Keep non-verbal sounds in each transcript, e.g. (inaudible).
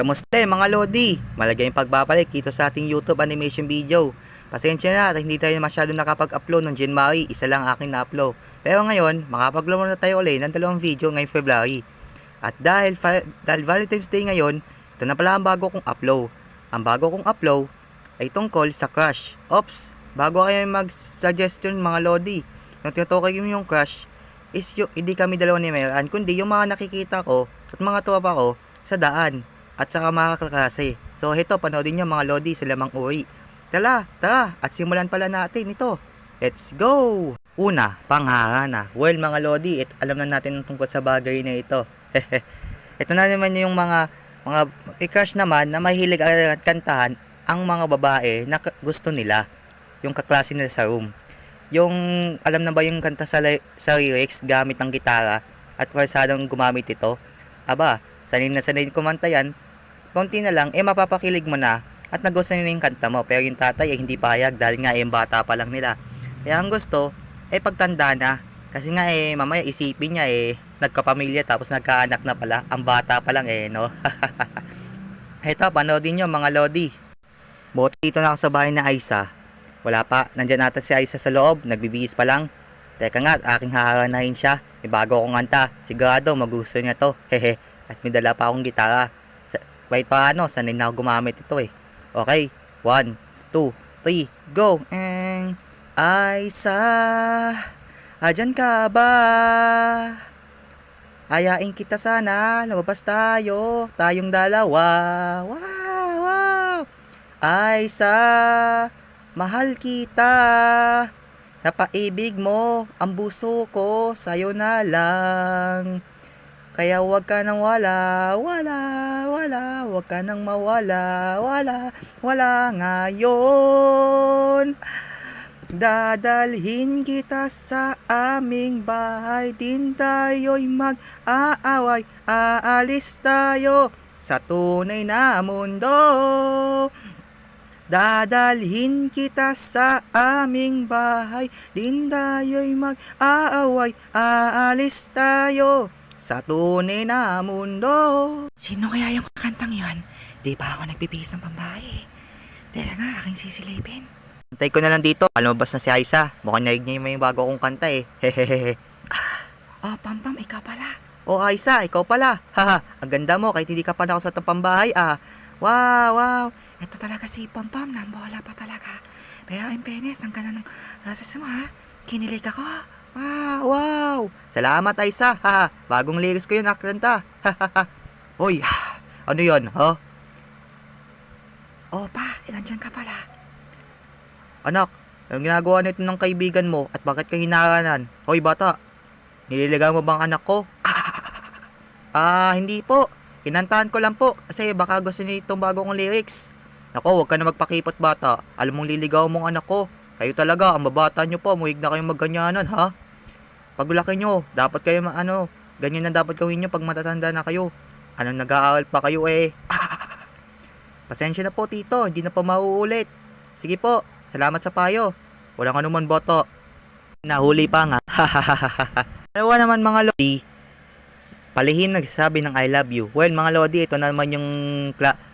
Kamusta eh, mga Lodi? Malagay yung pagbabalik dito sa ating YouTube animation video. Pasensya na at hindi tayo masyado nakapag-upload ng January, isa lang aking na-upload. Pero ngayon, makapag-upload na tayo ulit ng dalawang video ngayong February. At dahil, dahil Valentine's Day ngayon, ito na pala ang bago kong upload. Ang bago kong upload ay tungkol sa crush. Ops, bago kayo mag-suggestion mga Lodi, yung tinutukoy ko yung crush, is yung, hindi kami dalawa ni Meran, kundi yung mga nakikita ko at mga tuwa ko sa daan at sa mga kaklase. So ito, panoodin nyo mga Lodi sa lamang uri. Tala, tara, at simulan pala natin ito. Let's go! Una, pangharana. Well mga Lodi, it, alam na natin ang tungkol sa bagay na ito. (laughs) ito na naman yung mga mga crush naman na mahilig at kantahan ang mga babae na gusto nila. Yung kaklase nila sa room. Yung, alam na ba yung kanta sa, sa lyrics gamit ng gitara at pasadong gumamit ito? Aba, sanay na sanay kumanta yan, konti na lang, eh mapapakilig mo na at nagustuhan nila yung kanta mo. Pero yung tatay, eh, hindi payag dahil nga, eh, bata pa lang nila. Kaya ang gusto, eh, pagtanda na. Kasi nga, eh, mamaya isipin niya, eh, nagkapamilya tapos nagkaanak na pala. Ang bata pa lang, eh, no? (laughs) Eto, panoodin nyo, mga Lodi. Buti dito na ako sa bahay na Aisa. Wala pa, nandyan nata si Aisa sa loob, nagbibihis pa lang. Teka nga, aking haharanahin siya. May bago akong kanta. Sigurado, magustuhan niya to. Hehe. At may dala pa akong gitara. Sa, wait pa ano, sanay na ako gumamit ito eh. Okay, one, two, three, go! And, Aisa, adyan ka ba? Ayain kita sana, lumabas tayo, tayong dalawa. Wow, wow. Aisa, mahal kita. Napaibig mo, ang buso ko, sa'yo na lang. Kaya wag ka nang wala, wala, wala, wag ka nang mawala, wala, wala ngayon. Dadalhin kita sa aming bahay, din tayo'y mag-aaway, aalis tayo sa tunay na mundo. Dadalhin kita sa aming bahay, din tayo'y mag-aaway, aalis tayo sa tunay na mundo. Sino kaya yung kantang yon? Di ba ako nagbibihis ng pambahay? Teka nga, aking sisilipin. Antay ko na lang dito, palumabas na si Aisa. Mukhang naig niya yung bago kong kanta eh. Hehehe. (laughs) Oh, Pampam, ikaw pala. Oh Aisa, ikaw pala. (laughs) Haha, ang ganda mo kahit hindi ka pa nakausap ng pambahay ah. Wow, wow. Ito talaga si Pampam, nambola pa talaga. Pero in fairness, ang ganda ng boses mo ha. Kinilig ako. Wow, wow. Salamat Aisa. (laughs) Haha, bagong lyrics ko yun akanta. Hahaha. (laughs) Hoy, (sighs) ano yon, ha? Oh, pa, eh, ka pala. Anak, ang ginagawa nito ng kaibigan mo at bakit ka hinaranan? Hoy bata, nililigaw mo bang anak ko? (laughs) Ah, hindi po. Kinantahan ko lang po kasi baka gusto niya itong bago kong lyrics. Nako, huwag ka na magpakipot bata. Alam mong liligaw mong anak ko. Kayo talaga, ang babata nyo po, muhig na kayong magganyanan, ha? Paglaki nyo, dapat kayo ma- ano, ganyan na dapat gawin nyo pag matatanda na kayo. Anong nag-aaral pa kayo eh? (laughs) Pasensya na po tito, hindi na po mauulit. Sige po, salamat sa payo. Walang anuman boto. Nahuli pa nga. (laughs) Dalawa naman mga lodi. Palihim nagsasabi ng I love you. Well mga lodi, ito naman yung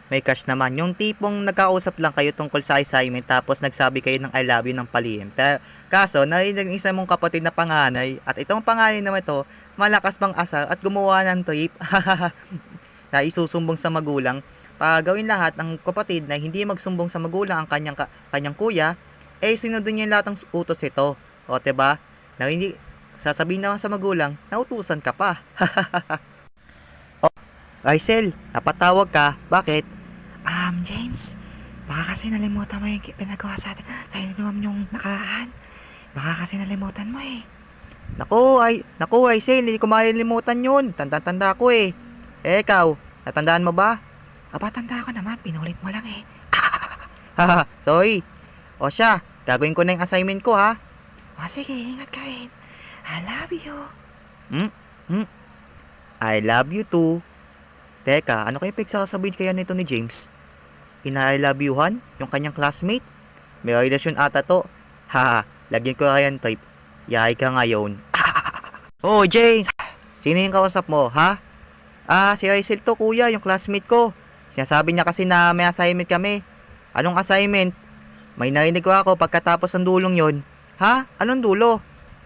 may cash naman. Yung tipong nagkausap lang kayo tungkol sa assignment tapos nagsabi kayo ng I love you ng palihim. Pero, kaso, narinig isa mong kapatid na panganay at itong panganay naman ito, malakas bang asar at gumawa ng trip (laughs) na isusumbong sa magulang para gawin lahat ng kapatid na hindi magsumbong sa magulang ang kanyang, ka- kanyang kuya, eh sinunod niya lahat ng utos ito. O, ba? Na hindi, sasabihin naman sa magulang, nautusan ka pa. (laughs) Rysel, napatawag ka. Bakit? Um, James, baka kasi nalimutan mo yung pinagawa sa atin sa inuman yung nakaraan. Baka kasi nalimutan mo eh. Naku, ay, naku, Rysel, hindi ko malilimutan yun. Tanda-tanda ko eh. Eh, ikaw, natandaan mo ba? Aba, tanda ko naman, pinulit mo lang eh. (laughs) Haha, sorry. O siya, gagawin ko na yung assignment ko ha. O sige, ingat ka rin. I love you. I love you too. Teka, ano kayo pagsasabihin kaya nito ni James? Ina-I love you-han? Yung kanyang classmate? May relasyon ata to. Haha, lagyan ko kaya ng type. Yahay ka ngayon. (laughs) oh, James! Sino yung kausap mo, ha? Ah, si Rysel to, kuya, yung classmate ko. Sinasabi niya kasi na may assignment kami. Anong assignment? May narinig ko ako pagkatapos ng dulong yon. Ha? Anong dulo?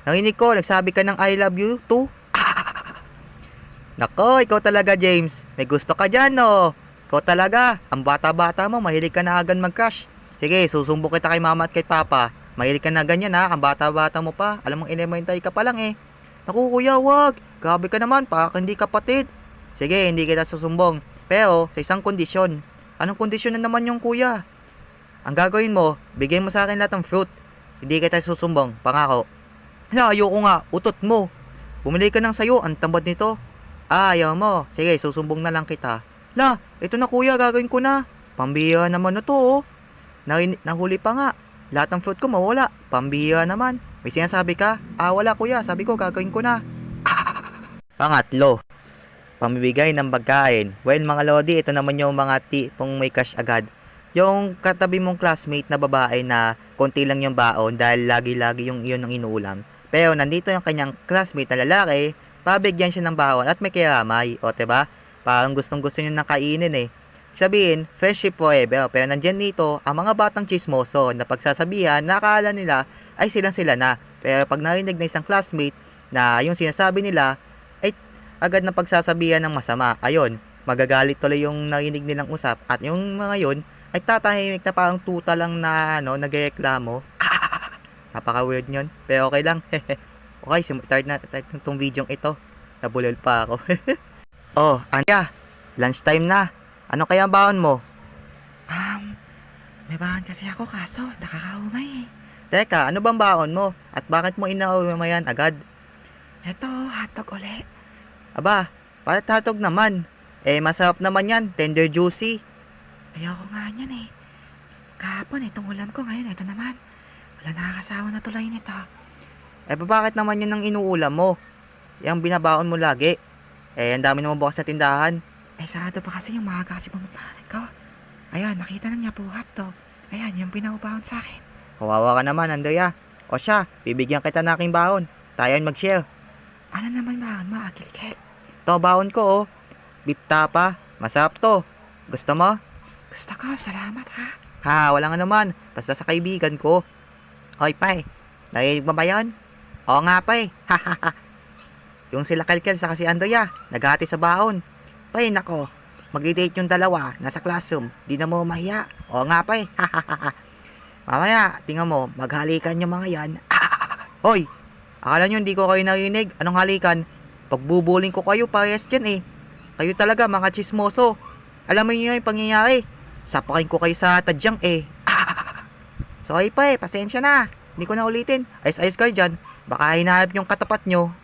Narinig ko, nagsabi ka ng I love you too? (laughs) Nako, ikaw talaga James. May gusto ka dyan, no? Ikaw talaga. Ang bata-bata mo, mahilig ka na agad mag-crush. Sige, susumbong kita kay mama at kay papa. Mahilig ka na ganyan ha, ang bata-bata mo pa. Alam mong elementary ka pa lang eh. Naku kuya, wag. Grabe ka naman, pa hindi kapatid. Sige, hindi kita susumbong. Pero, sa isang kondisyon. Anong kondisyon na naman yung kuya? Ang gagawin mo, bigay mo sa akin lahat ng fruit. Hindi kita susumbong, pangako. Na, ayoko nga, utot mo. Bumili ka ng sayo, ang tambad nito. Ah, ayaw mo. Sige, susumbong na lang kita. La, ito na kuya, gagawin ko na. Pambihira naman na to, oh. Narin- nahuli pa nga. Lahat ng fruit ko mawala. Pambihira naman. May sinasabi ka? Ah, wala kuya. Sabi ko, gagawin ko na. (laughs) Pangatlo, pamibigay ng pagkain. Well, mga lodi, ito naman yung mga tipong may cash agad. Yung katabi mong classmate na babae na konti lang yung baon dahil lagi-lagi yung iyon ang inuulam. Pero nandito yung kanyang classmate na lalaki, pabigyan siya ng baon at may kiramay. O, ba? Parang gustong gusto niya ng kainin eh. Sabihin, friendship forever. Pero nandyan dito, ang mga batang chismoso na pagsasabihan, nakakala nila ay silang sila na. Pero pag narinig na isang classmate na yung sinasabi nila, ay agad na pagsasabihan ng masama. Ayun, magagalit tuloy yung narinig nilang usap. At yung mga yun, ay tatahimik na parang tuta lang na ano, nagreklamo. (laughs) Napaka-weird nyon. Pero okay lang. (laughs) okay, start na start na itong video ito. Nabulol pa ako. (laughs) oh, Anya, lunchtime na. Ano kaya ang baon mo? Um, may bahan kasi ako kaso nakakaumay eh. Teka, ano bang baon mo? At bakit mo yan agad? Eto, hotdog uli. Aba, para tatog naman. Eh, masarap naman yan. Tender juicy. Ayoko nga niyan eh. Kahapon itong ulam ko ngayon, ito naman. Wala nakakasawa na tuloy nito. Eh, ba bakit naman yun ang inuulam mo? Yang binabaon mo lagi. Eh, ang dami naman bukas sa tindahan. Eh, sarado pa kasi yung maaga kasi pumunta ko. Ayan, nakita na niya po hotdog. Ayan, yung pinaubahan sa akin. Kawawa ka naman, Andrea. O siya, bibigyan kita ng aking baon. Tayo ay mag-share. Ano naman bahan mo, Akilkel? To, baon ko, oh. Beef tapa. Masarap to. Gusto mo? Gusto ko, salamat ha. Ha, wala nga naman. Basta sa kaibigan ko. Hoy, pay. Narinig mo ba yan? Oo nga, pay. (laughs) yung sila Kalkel sa si Andrea, naghati sa baon. Pay, nako. Mag-date yung dalawa, nasa classroom. Di na mo mahiya. Oo nga, pay. (laughs) Mamaya, tingnan mo, maghalikan yung mga yan. (laughs) Hoy, akala nyo hindi ko kayo narinig? Anong halikan? Pagbubuling ko kayo, parehas dyan eh. Kayo talaga, mga chismoso. Alam mo nyo yung pangyayari. Sapakin ko kayo sa tadyang eh. (laughs) Sorry pa eh, pasensya na. Hindi ko na ulitin. Ayos-ayos kayo dyan. Baka hinahanap yung katapat nyo.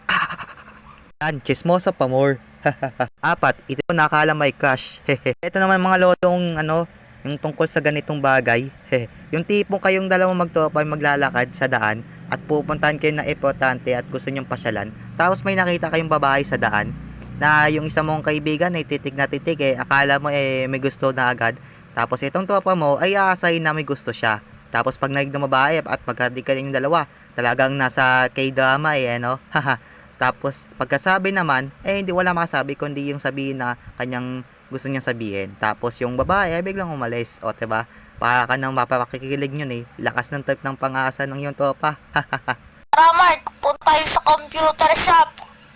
Yan, chismosa pa more. (laughs) Apat, ito nakala may crush. (laughs) ito naman mga lolong ano, yung tungkol sa ganitong bagay. (laughs) yung tipong kayong dalawang magtopa ay maglalakad sa daan at pupuntahan kayo na importante at gusto nyong pasyalan. Tapos may nakita kayong babae sa daan na yung isa mong kaibigan ay titig na titig eh. Akala mo eh may gusto na agad. Tapos itong tropa mo ay aasahin na may gusto siya. Tapos pag naging ng babae at pagkati ka yung dalawa, talagang nasa K-drama eh, ano? Haha. Tapos pagkasabi naman, eh hindi wala makasabi kundi yung sabihin na kanyang gusto niyang sabihin. Tapos yung babae ay biglang umalis. O, 'di ba? Para ka nang mapapakikilig yun eh. Lakas ng type ng pang-asa ng iyong tropa. (laughs) Tara Mark, punta tayo sa computer shop.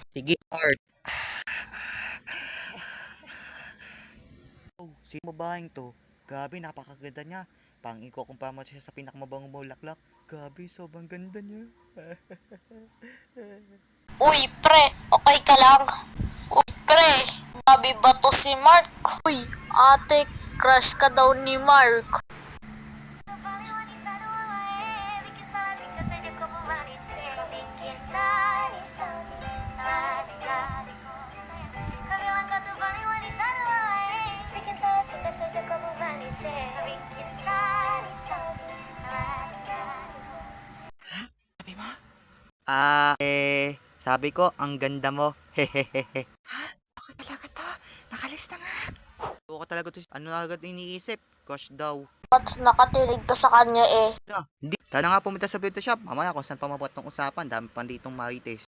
Sige, Art. Oh, sino babaeng to? Grabe, napakaganda niya. Pang iko kung mo siya sa pinakamabangong bulaklak. Grabe, sobrang ganda niya. (laughs) Uy, pre, okay ka lang? Uy, pre, sabi ba to si Mark? Uy, ate, crush ka daw ni Mark. Sabi ko, ang ganda mo. Hehehehe. Ako talaga to. Nakalis na nga. Oo ka talaga to. Ano na agad iniisip? Gosh daw. Ba't nakatinig ka sa kanya eh? Wala, hindi. Sana nga pumunta sa beauty shop. Mamaya kung saan pa mabuhat ng usapan. Dami pa ditong marites.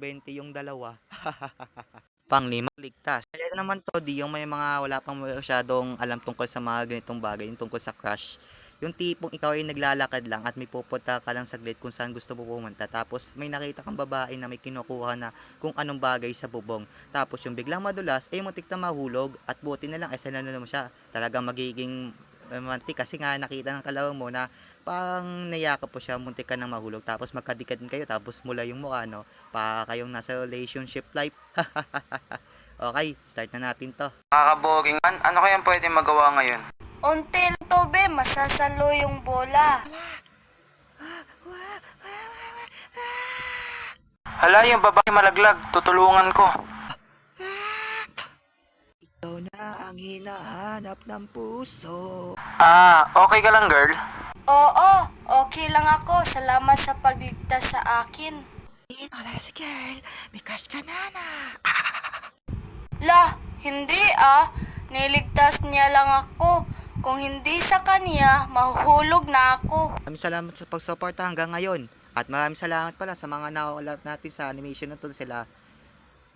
20 yung dalawa. (laughs) Panglima, ligtas. Ito naman to, di yung may mga wala pang masyadong alam tungkol sa mga ganitong bagay, yung tungkol sa crush. Yung tipong ikaw ay naglalakad lang at may pupunta ka lang saglit kung saan gusto mo pumunta. Tapos may nakita kang babae na may kinukuha na kung anong bagay sa bubong. Tapos yung biglang madulas, ay muntik na mahulog at buti na lang ay sanalo mo siya. Talagang magiging romantic kasi nga nakita ng kalawang mo na parang nayakap po siya, muntik ka nang mahulog. Tapos magkadikit kayo, tapos mula yung mukha, no? Pa kayong nasa relationship life. (laughs) okay, start na natin to. Nakakaboring man, ano kayang pwede magawa ngayon? Unti lang to, be. Masasalo yung bola. Hala, yung babae malaglag, tutulungan ko. Ikaw na ang hinahanap ng puso. Ah, okay ka lang girl? Oo, okay lang ako. Salamat sa pagligtas sa akin. Na si girl. May crush ka na na. La, hindi ah. Niligtas niya lang ako. Kung hindi sa kanya, mahuhulog na ako. Maraming salamat sa pagsuporta hanggang ngayon. At maraming salamat pala sa mga nakalap natin sa animation na to sila.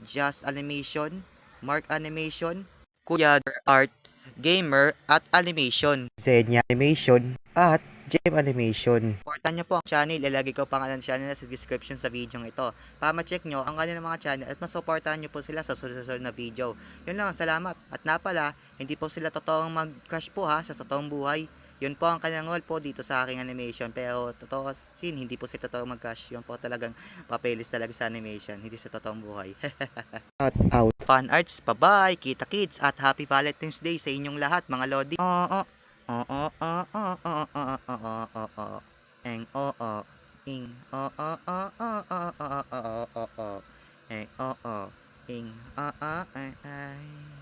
Just Animation, Mark Animation, Kuya Art, Gamer, at Animation. Zenya Animation, at Gem Animation. Supportan nyo po ang channel. Ilalagay ko pangalan ng channel sa description sa video ito. Para ma-check nyo ang kanilang mga channel at masuportahan nyo po sila sa susunod na video. Yun lang, salamat. At na pala, hindi po sila totoong mag-crush po ha sa totoong buhay. Yun po ang kanyang role po dito sa aking animation. Pero totoo sin hindi po si totoo mag-crush. Yun po talagang papelis talaga sa animation. Hindi sa totoong buhay. (laughs) out, out. Fun arts, bye-bye, kita kids, at happy Valentine's Day sa inyong lahat, mga lodi. Oo, oo, oo, oo, oo, oo, oo, oo, oo, eng, oo, ing, oo, oo, oo, oo, oo, oo, oo, eng, oo, ing, oo, ay, ay.